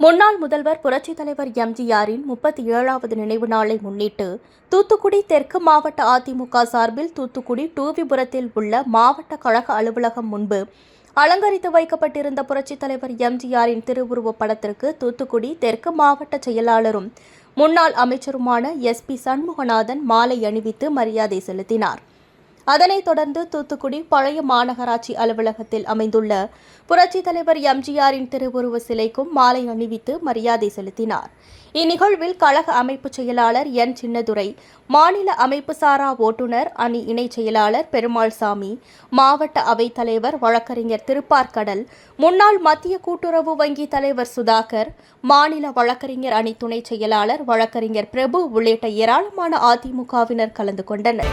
முன்னாள் முதல்வர் புரட்சித் தலைவர் எம்ஜிஆரின் முப்பத்தி ஏழாவது நினைவு நாளை முன்னிட்டு தூத்துக்குடி தெற்கு மாவட்ட அதிமுக சார்பில் தூத்துக்குடி டூவிபுரத்தில் உள்ள மாவட்ட கழக அலுவலகம் முன்பு அலங்கரித்து வைக்கப்பட்டிருந்த புரட்சித் தலைவர் எம்ஜிஆரின் திருவுருவப் படத்திற்கு தூத்துக்குடி தெற்கு மாவட்ட செயலாளரும் முன்னாள் அமைச்சருமான எஸ் பி சண்முகநாதன் மாலை அணிவித்து மரியாதை செலுத்தினார். அதனைத் தொடர்ந்து தூத்துக்குடி பழைய மாநகராட்சி அலுவலகத்தில் அமைந்துள்ள புரட்சித் தலைவர் எம்ஜிஆரின் திருவுருவ சிலைக்கும் மாலை அணிவித்து மரியாதை செலுத்தினார். இந்நிகழ்வில் கழக அமைப்பு செயலாளர் என். சின்னதுரை மாநில அமைப்பு சாரா ஓட்டுநர் அணி இணைச் செயலாளர் பெருமாள்சாமி மாவட்ட அவைத் தலைவர் வழக்கறிஞர் திருப்பார்கடல் முன்னாள் மத்திய கூட்டுறவு வங்கி தலைவர் சுதாகர் மாநில வழக்கறிஞர் அணி துணைச் செயலாளர் வழக்கறிஞர் பிரபு உள்ளிட்ட ஏராளமான அதிமுகவினர் கலந்து கொண்டனர்.